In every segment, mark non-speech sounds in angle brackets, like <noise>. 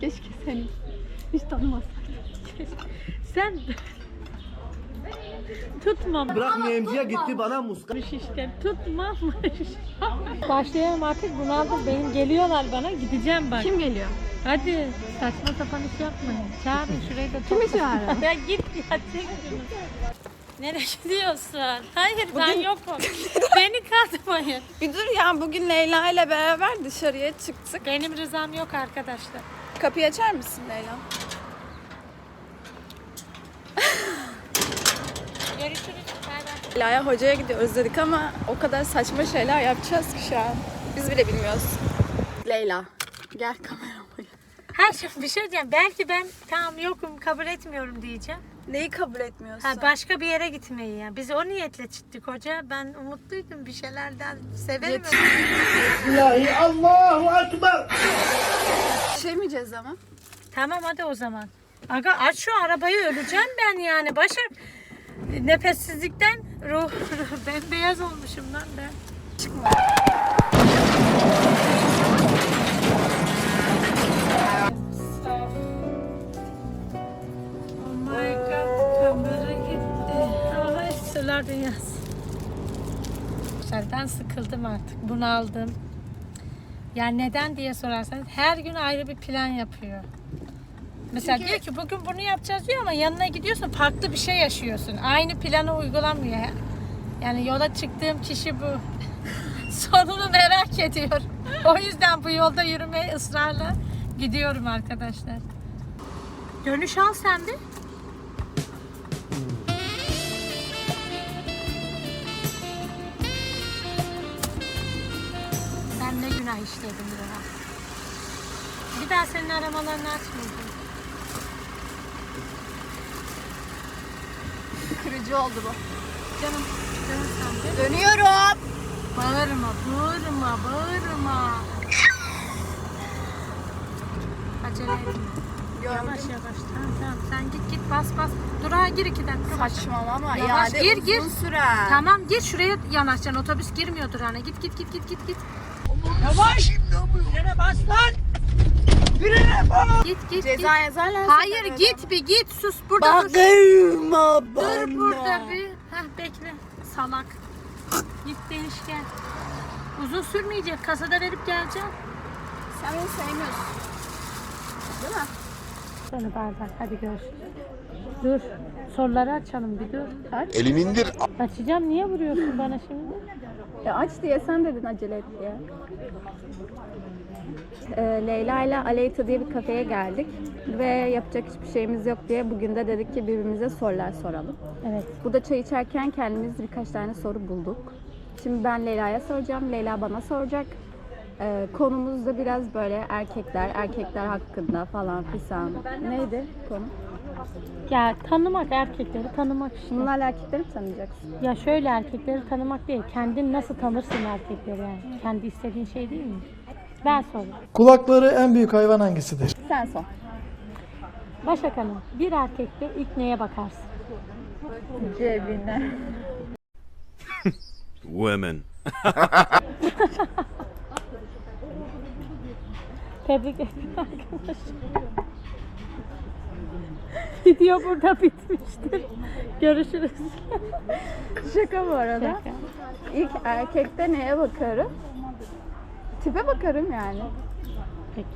Keşke seni hiç tanımasaydım. Sen tutmamış Bırakmayayımcıya gitti bana muska. işte tutmamış. Başlayalım artık bunaldım. Benim geliyorlar bana gideceğim bak. Kim geliyor? Hadi saçma sapan iş yapmayın. Çağırın şurayı da Kimi çağırın? <laughs> ya git ya çek şunu. Nereye <laughs> gidiyorsun? Hayır ben yokum. <laughs> Beni katmayın. Bir dur ya bugün Leyla ile beraber dışarıya çıktık. Benim rızam yok arkadaşlar. Kapıyı açar mısın Leyla? Görüşürüz. Bay bay. Leyla'ya hocaya gidiyoruz dedik ama o kadar saçma şeyler yapacağız ki şu an. Biz bile bilmiyoruz. Leyla gel kamerama. Ha şimdi bir şey diyeceğim. Belki ben tamam yokum kabul etmiyorum diyeceğim. Neyi kabul etmiyorsun? Ha, başka bir yere gitmeyi ya. Biz o niyetle çıktık hoca. Ben umutluydum bir şeylerden. Severim. İlahi Allahu Ekber. Düşemeyeceğiz ama. Tamam hadi o zaman. Aga aç şu arabayı öleceğim ben yani. Başar nefessizlikten ruh, ruh bembeyaz olmuşum lan ben. Oh Sırlar dünyası. Ben sıkıldım artık, bunaldım. Yani neden diye sorarsanız her gün ayrı bir plan yapıyor. Mesela diyor ki bugün bunu yapacağız diyor ama yanına gidiyorsun farklı bir şey yaşıyorsun. Aynı planı uygulamıyor. Yani yola çıktığım kişi bu. <laughs> Sonunu merak ediyorum. O yüzden bu yolda yürümeye ısrarla gidiyorum arkadaşlar. Dönüş al sen de. Günah işledim ya. Bir daha senin aramalarını açmayacağım. Kırıcı oldu bu. Canım, canım sen de. Dönüyorum. Bağırma, bağırma, bağırma. Acele etme. Yavaş Gördüm. yavaş. Tamam tamam. Sen git git bas bas. Durağa gir iki dakika. Saçmalama. Yavaş, İade gir, gir. sürer. Tamam gir şuraya yanaşacaksın. Otobüs girmiyor durağına. Git git git git git git. Yavaş. Git git Ceza git. yazarlar. Hayır git bir git sus burada dur. Bakırma Dur burada bir. Heh bekle. Salak. Git değiş gel. Uzun sürmeyecek. Kasada verip geleceğim. Sen beni sevmiyorsun. Değil mi? Seni bardak. Hadi görüşürüz. Dur. Soruları açalım bir dur. Elini indir. Açacağım. Niye vuruyorsun bana şimdi? Ya aç diye sen dedin acele et diye. Ee, Leyla ile Aleyta diye bir kafeye geldik ve yapacak hiçbir şeyimiz yok diye bugün de dedik ki birbirimize sorular soralım. Evet. Burada çay içerken kendimiz birkaç tane soru bulduk. Şimdi ben Leyla'ya soracağım, Leyla bana soracak. Ee, konumuz da biraz böyle erkekler, erkekler hakkında falan filan. Neydi konu? Ya tanımak erkekleri tanımak işte. Bunlarla erkekleri mi tanıyacaksın? Ya şöyle erkekleri tanımak değil. Kendin nasıl tanırsın erkekleri yani. Kendi istediğin şey değil mi? Ben sorayım. Kulakları en büyük hayvan hangisidir? Sen sor. Başak Hanım, bir erkekte ilk neye bakarsın? Cebine. <laughs> Women. <laughs> Tebrik ederim arkadaşlar. <laughs> Video burada bitmiştir. Görüşürüz. <laughs> Şaka bu arada. Şaka. İlk erkekte neye bakarım? Tipe bakarım yani. Peki.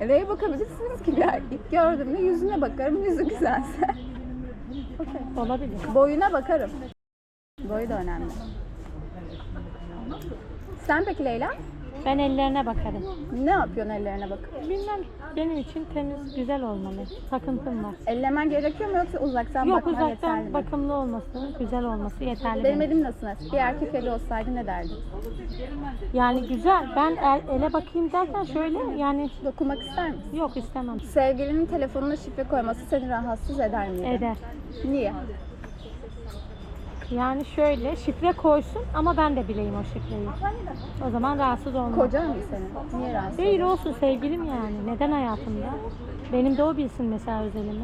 Neye bakabilirsiniz ki bir ilk gördüğümde yüzüne bakarım, yüzü güzelse. <laughs> Olabilir. Boyuna bakarım. Boyu da önemli. Sen peki Leyla? Ben ellerine bakarım. Ne yapıyorsun ellerine bakıp? Bilmem benim için temiz, güzel olmalı. Takıntım var. Ellemen gerekiyor mu yoksa uzaktan Yok bakman yeterli uzaktan mi? bakımlı olması, güzel olması yeterli. Benim elim nasıl? Bir erkek eli olsaydı ne derdin? Yani güzel. Ben el, ele bakayım derken şöyle yani Dokunmak ister misin? yok istemem. Sevgilinin telefonuna şifre koyması seni rahatsız eder miydi? Eder. Niye? Yani şöyle şifre koysun ama ben de bileyim o şifreyi. O zaman rahatsız olmam. Kocan mı senin? Niye rahatsız? Değil olsun sevgilim yani. Neden hayatımda? Benim de o bilsin mesela özelimi.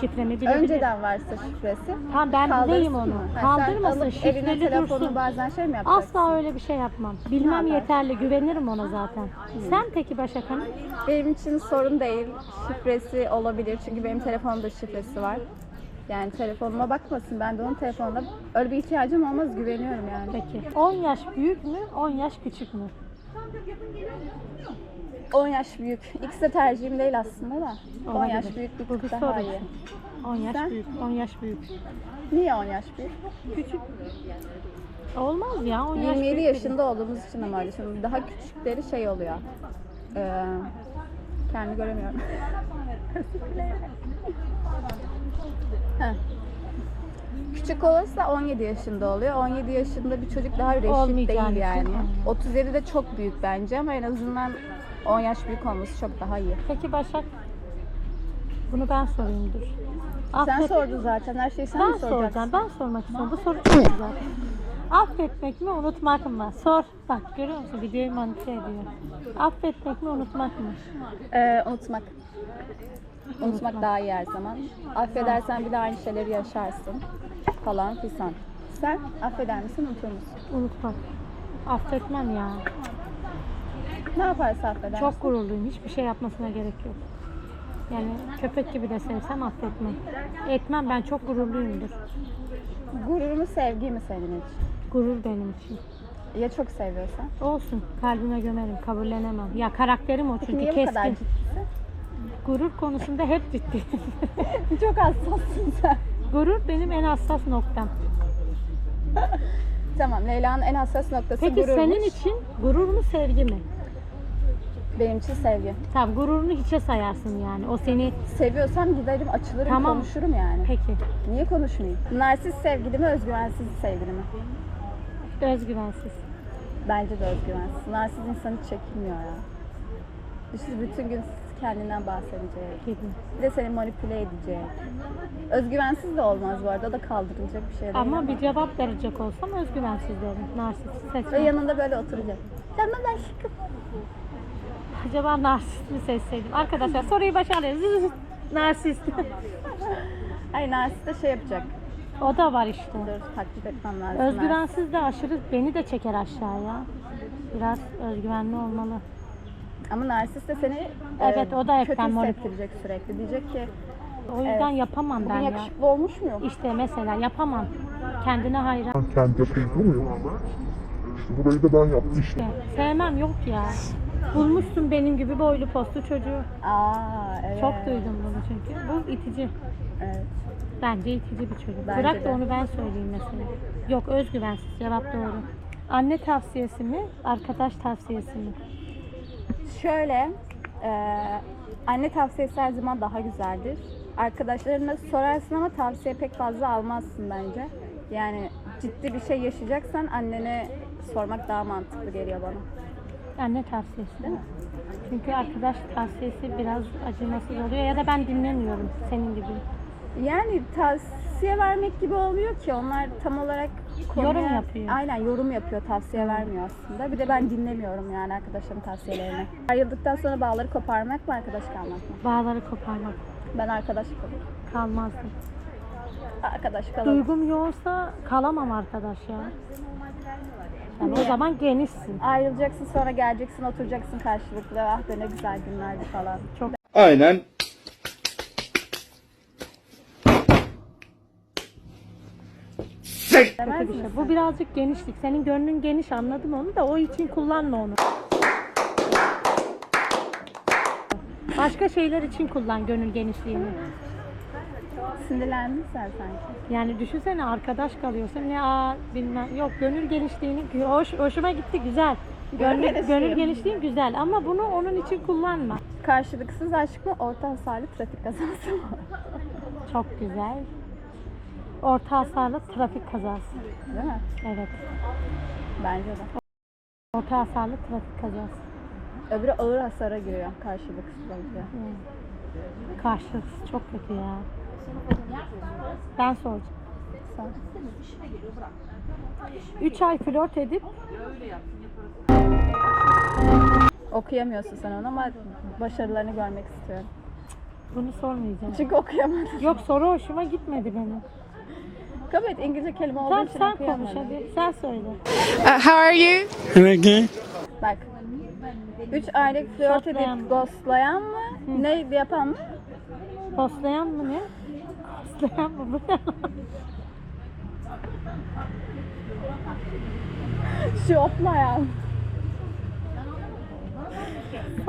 Şifremi bilebilir. Önceden varsa şifresi. Tamam ben kaldırsın bileyim onu. mı? Ha, Kaldırmasın, alıp evine şifreli telefonu dursun. bazen şey mi yapacaksın? Asla öyle bir şey yapmam. Bilmem yeterli, güvenirim ona zaten. Sen peki Başak Hanım? Benim için sorun değil. Şifresi olabilir çünkü benim telefonumda şifresi var. Yani telefonuma bakmasın. Ben de onun telefonunda öyle bir ihtiyacım olmaz. Güveniyorum yani. Peki. 10 yaş büyük mü, 10 yaş küçük mü? 10 yaş büyük. İkisi de tercihim değil aslında da. 10 Olabilir. yaş büyük bir Bu tık bir daha soru iyi. için. 10 yaş Sen? büyük, 10 yaş büyük. Niye 10 yaş büyük? Küçük. Olmaz ya 10 yaş 27 büyük yaşında olduğumuz için ama öyle. Şimdi daha küçükleri şey oluyor. Ee, kendi göremiyorum. <laughs> Heh. Küçük olursa 17 yaşında oluyor. 17 yaşında bir çocuk daha reşit Olmayacağını değil yani. için. 37 de çok büyük bence ama en azından 10 yaş büyük olması çok daha iyi. Peki Başak? Bunu ben sorayım dur. Sen Affet- sordun zaten. Her şeyi sen Ben mi soracaksın? soracağım. Ben sormak istiyorum. Bu soru çok güzel. Affetmek mi, unutmak mı? Sor. Bak görüyor musun? Videoyu manipüle ediyor. Affetmek mi, unutmak mı? Ee, unutmak. Unutmak daha iyi her zaman. Affedersen bir de aynı şeyleri yaşarsın falan filan. Sen affeder misin, unutur musun? Unutmak. Affetmem ya. Ne yaparsa affedersin. Çok gururluyum. Hiçbir şey yapmasına gerek yok. Yani köpek gibi de sevsem affetmem. Etmem ben çok gururluyumdur. Gurur mu, sevgi mi senin için? Gurur benim için. Ya çok seviyorsan? Olsun. Kalbime gömerim. Kabullenemem. Ya karakterim o çünkü Niye bu keskin. kadar ciddisin? Gurur konusunda hep ciddi. <laughs> çok hassassın sen. Gurur benim en hassas noktam. <laughs> Tamam, Leyla'nın en hassas noktası Peki gururmuş. senin için gurur mu sevgi mi? Benim için sevgi. Tamam gururunu hiçe sayarsın yani. O seni Seviyorsam giderim, açılırım, Tamam. konuşurum yani. peki Niye konuşmayayım? Narsist sevgili mi, özgüvensiz sevgili mi? özgüvensiz. Bence de özgüvensiz. Narsist insan hiç çekilmiyor ya. Düşün bütün gün kendinden bahsedecek. Bir de seni manipüle edecek. Özgüvensiz de olmaz bu arada. O da kaldırılacak bir şey değil. Ama bir cevap verecek olsam özgüvensiz derim. Narsist Ve seçmem. yanında böyle oturacak. Canım aşkım. Acaba narsist mi seçseydim? Arkadaşlar soruyu başarıyoruz. <laughs> narsist. Ay narsist de şey yapacak. o da var işte. Dur taklit etmem lazım. Özgüvensiz de aşırı beni de çeker aşağıya. Biraz özgüvenli olmalı. Ama narsist de seni Evet, o da kötü hepten hissettirecek sürekli. Diyecek ki O yüzden yapamam bugün ben ya. yakışıklı olmuş mu? İşte mesela yapamam. Kendine hayran. kendi yapayım muyum? İşte burayı da ben yaptım işte. Sevmem yok ya. Bulmuşsun benim gibi boylu postlu çocuğu. Aa evet. Çok duydum bunu çünkü. Bu itici. Evet. Bence itici bir çocuk. Bence Bırak de. da onu ben söyleyeyim mesela. Yok özgüvensiz. Cevap doğru. Anne tavsiyesi mi? Arkadaş tavsiyesi mi? Şöyle, e, anne tavsiyesi her zaman daha güzeldir. Arkadaşlarına sorarsın ama tavsiye pek fazla almazsın bence. Yani ciddi bir şey yaşayacaksan annene sormak daha mantıklı geliyor bana. Anne tavsiyesi değil mi? Çünkü arkadaş tavsiyesi biraz acımasız oluyor ya da ben dinlemiyorum senin gibi. Yani tavsiye vermek gibi olmuyor ki onlar tam olarak Yorum yapıyor. Aynen yorum yapıyor, tavsiye vermiyor aslında. Bir de ben dinlemiyorum yani arkadaşlarımın tavsiyelerini. Ayrıldıktan sonra bağları koparmak mı, arkadaş kalmak mı? Bağları koparmak Ben arkadaş kalayım. kalmazdım. Arkadaş kalalım. Duygum yoğunsa kalamam arkadaş ya. Yani o zaman genişsin. Ayrılacaksın sonra geleceksin oturacaksın karşılıklı. Ah be ne güzel günlerdi falan. Çok Aynen. Kötü bir şey. Bu birazcık genişlik. Senin gönlün geniş anladım onu da o için kullanma onu. Başka şeyler için kullan gönül genişliğini. Sinirlendin sen sanki. Yani düşünsene arkadaş kalıyorsun ne aa bilmem yok gönül genişliğini hoş, hoşuma gitti güzel. Gönül, genişliği. gönül genişliğin güzel ama bunu onun için kullanma. Karşılıksız aşk mı, orta hasarlı trafik kazası mı? Çok güzel. Orta hasarlı trafik kazası. Değil mi? Evet. Bence de. Orta hasarlı trafik kazası. Öbürü ağır hasara giriyor karşılıksız olunca. Karşılıksız çok kötü ya. Ben soracağım. Sen. 3 ay flört edip Okuyamıyorsun sen onu ama başarılarını görmek istiyorum. Bunu sormayacağım. Çünkü okuyamadım. Yok soru hoşuma gitmedi benim. Kabul et İngilizce kelime olduğu Tamam için sen okuyamadım. konuş hadi. Sen söyle. how are you? Bak. Üç aylık flört Ghostlayan. edip ghostlayan mı? Ne yapan mı? Poslayan mı ne? Poslayan mı? Bu ne? Şoplayan.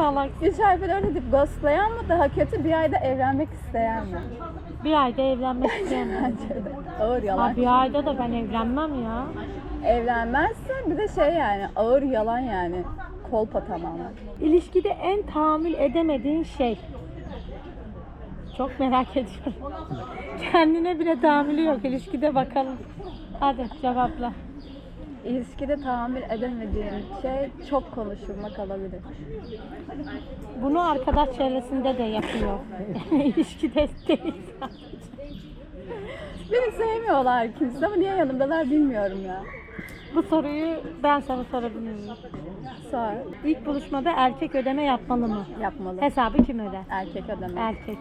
Salak. Üç ay flört edip ghostlayan mı? Daha kötü bir ayda evlenmek isteyen mi? Bir ayda evlenmek isteyemem. <laughs> Bence de. Ağır yalan. Ha, bir ayda da ben evlenmem ya. Evlenmezsen bir de şey yani ağır yalan yani. Kolpa tamamen. İlişkide en tahammül edemediğin şey. Çok merak ediyorum. <laughs> Kendine bile tahammülü yok ilişkide bakalım. Hadi cevapla. İlişkide tahammül edemediğim şey çok konuşulmak olabilir. Bunu arkadaş çevresinde de yapıyor. Yani <laughs> ilişkide değil. Beni sevmiyorlar kimse ama niye yanımdalar bilmiyorum ya. Bu soruyu ben sana sorabilir miyim? Sor. İlk buluşmada erkek ödeme yapmalı mı? Yapmalı. Hesabı kim öder? Erkek ödeme. Erkek.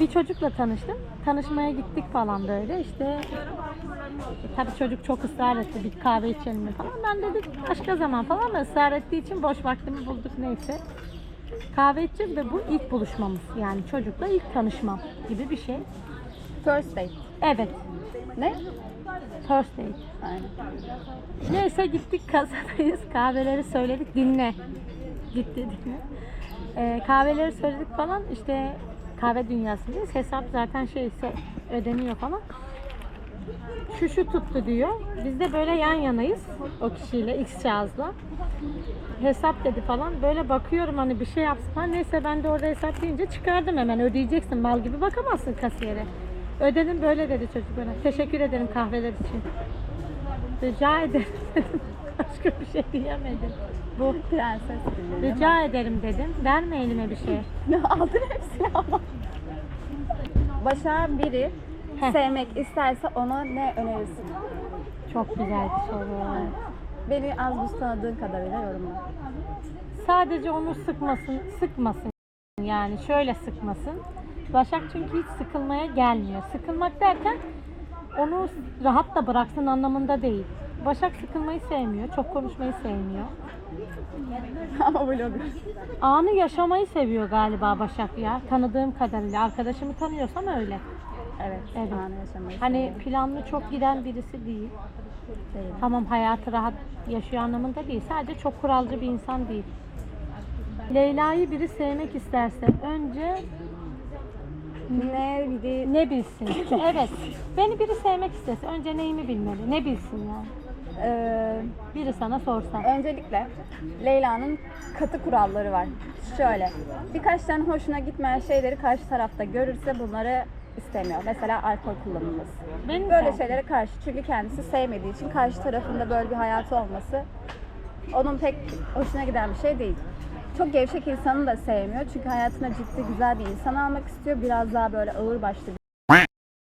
Bir çocukla tanıştım. Tanışmaya gittik falan böyle işte. Tabii çocuk çok ısrar etti bir kahve içelim mi falan. Ben dedik başka zaman falan ama ısrar ettiği için boş vaktimi bulduk neyse. Kahve içeceğiz ve bu ilk buluşmamız. Yani çocukla ilk tanışmam gibi bir şey. First date. Evet. Ne? First date. Aynen. Neyse gittik kasadayız. Kahveleri söyledik. Dinle. Gitti dinle. Ee, kahveleri söyledik falan. İşte kahve dünyasındayız. Hesap zaten şeyse ödeniyor falan. Şu şu tuttu diyor. Biz de böyle yan yanayız. O kişiyle X şahısla. Hesap dedi falan. Böyle bakıyorum hani bir şey yapsın falan. Neyse ben de orada hesap deyince çıkardım hemen. Ödeyeceksin mal gibi bakamazsın kasiyere. Ödedim böyle dedi çocuk bana. Teşekkür ederim kahveler için. Rica ederim <laughs> dedim. Başka bir şey diyemedim. Bu prenses gibi. Rica ederim dedim. Verme elime bir şey. Aldın hepsini ama. Başa biri Heh. sevmek isterse ona ne önerirsin? Çok güzel bir soru. Beni az buz tanıdığın kadarıyla yorumla. Sadece onu sıkmasın, sıkmasın. Yani şöyle sıkmasın. Başak çünkü hiç sıkılmaya gelmiyor. Sıkılmak derken onu rahat da bıraksın anlamında değil. Başak sıkılmayı sevmiyor, çok konuşmayı sevmiyor. <laughs> ama vlogger. Anı yaşamayı seviyor galiba Başak ya. Tanıdığım kadarıyla. Arkadaşımı tanıyorsam öyle. Evet. Evet. Anı yaşamayı Hani planlı çok giden birisi değil. değil. Tamam hayatı rahat yaşıyor anlamında değil. Sadece çok kuralcı bir insan değil. Leyla'yı biri sevmek isterse önce Ne biri ne bilsin? evet. Beni biri sevmek istese önce neyimi bilmeli? Ne bilsin yani? Ee, Biri sana sorsa. öncelikle Leyla'nın katı kuralları var. Şöyle, birkaç tane hoşuna gitmeyen şeyleri karşı tarafta görürse bunları istemiyor. Mesela alkol kullanılması. Benim Böyle de. şeylere karşı çünkü kendisi sevmediği için karşı tarafında böyle bir hayatı olması onun pek hoşuna giden bir şey değil. Çok gevşek insanı da sevmiyor çünkü hayatına ciddi güzel bir insan almak istiyor. Biraz daha böyle ağır başlı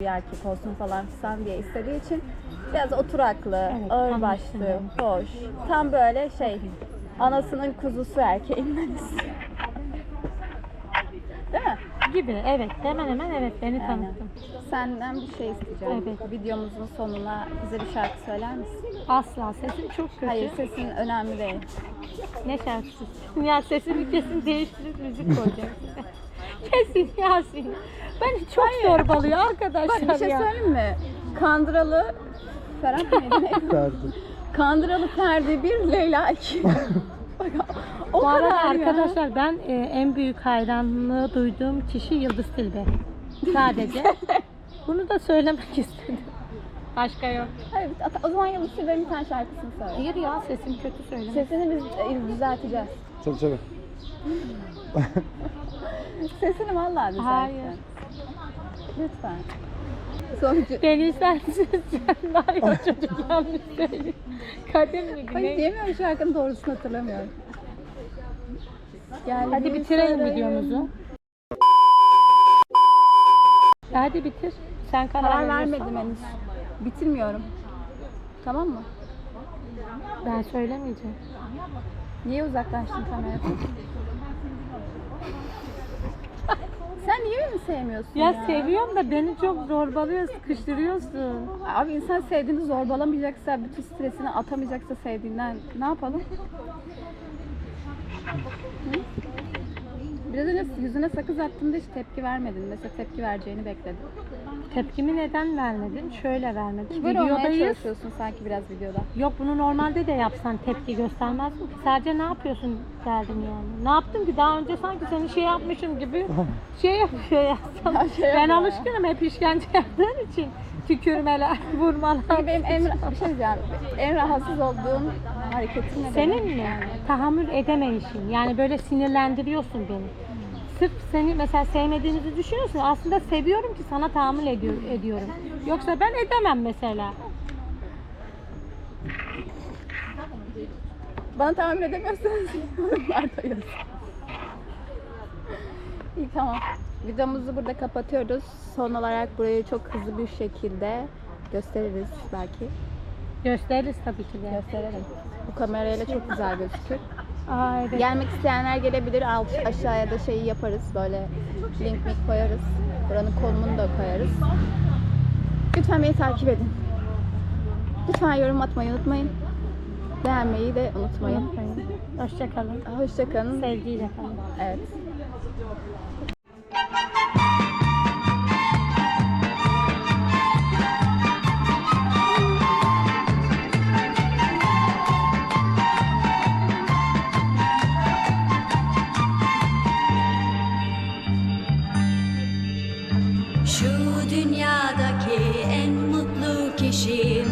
bir erkek olsun falan filan diye istediği için biraz oturaklı, Evet, ağır başlı, hoş. Tam böyle şey anasının kuzusu istiyor. Değil mi? Gibi evet. Hemen hemen evet beni Aynen. tanıttın. Senden bir şey isteyeceğim. Evet. Videomuzun sonuna bize bir şarkı söyler misin? Asla sesin çok kötü. Hayır sesin önemli değil. Ne şarkısı? Ya sesimi kesin değiştirip müzik koyacağım. <laughs> kesin Yasin. Beni çok zorbalıyor arkadaşlar Bak bir şey ya. söyleyeyim mi? Kandıralı Ferhat mıydı? neydi? Kandıralı Ferdi bir Leyla iki. <laughs> Bak, o Bu arada kadar ya. arkadaşlar ben e, en büyük hayranlığı duyduğum kişi Yıldız Tilbe. Sadece. <laughs> Bunu da söylemek istedim. Başka yok. Hayır, o zaman Yıldız Tilbe'nin bir tane şarkısını söyle. Hayır ya sesim kötü söyleme. Sesini biz e, düzelteceğiz. Tabii tabii. <laughs> Sesini vallahi düzelteceğiz. Hayır. Lütfen. Sonucu. Beni isterseniz sen var ya çocuk yanlış söylüyor. Kadir mi? Hayır Ne? diyemiyorum şarkının doğrusunu hatırlamıyorum. Gel Hadi bitirelim videomuzu. Hadi bitir. Sen karar, Karar veriyorsun. vermedim henüz. Bitirmiyorum. Tamam mı? Ben söylemeyeceğim. Niye uzaklaştın kameradan? Sen niye beni sevmiyorsun ya? Ya seviyorum da beni çok zorbalıyor, sıkıştırıyorsun. Abi insan sevdiğini zorbalamayacaksa, bütün stresini atamayacaksa sevdiğinden ne yapalım? Hı? Biraz önce yüzüne sakız attığımda hiç tepki vermedin. Mesela tepki vereceğini bekledim. Tepkimi neden vermedin? Şöyle vermedim. Böyle olmaya Videodayız. çalışıyorsun sanki biraz videoda. Yok bunu normalde de yapsan tepki göstermez mi? Sadece ne yapıyorsun derdim yani. Ne yaptım ki daha önce sanki seni şey yapmışım gibi <laughs> şey şey yapsam. şey ben yapıyor alışkınım hep işkence yaptığın için. Tükürmeler, <laughs> vurmalar. Peki benim en, bir şey diyeceğim. En rahatsız olduğum hareketin ne? Senin mi? Tahammül edemeyişin. Yani böyle sinirlendiriyorsun beni. Sırf seni mesela sevmediğinizi düşünüyorsun. Aslında seviyorum ki sana tahammül ediyor, ediyorum. Yoksa ben edemem mesela. Bana tahammül edemiyorsanız yorumlarda <laughs> yazın. İyi tamam. Videomuzu burada kapatıyoruz. Son olarak burayı çok hızlı bir şekilde gösteririz belki. Gösteririz tabii ki de. Gösterelim. Bu kamerayla çok güzel gözükür. Aa, evet. Gelmek isteyenler gelebilir. Alt, aşağıya da şeyi yaparız. Böyle link link koyarız. Buranın konumunu da koyarız. Lütfen beni takip edin. Lütfen yorum atmayı unutmayın. Beğenmeyi de unutmayın. Hoşçakalın. Hoşçakalın. Sevgiyle kalın. Evet. Şu dünyadaki en mutlu kişi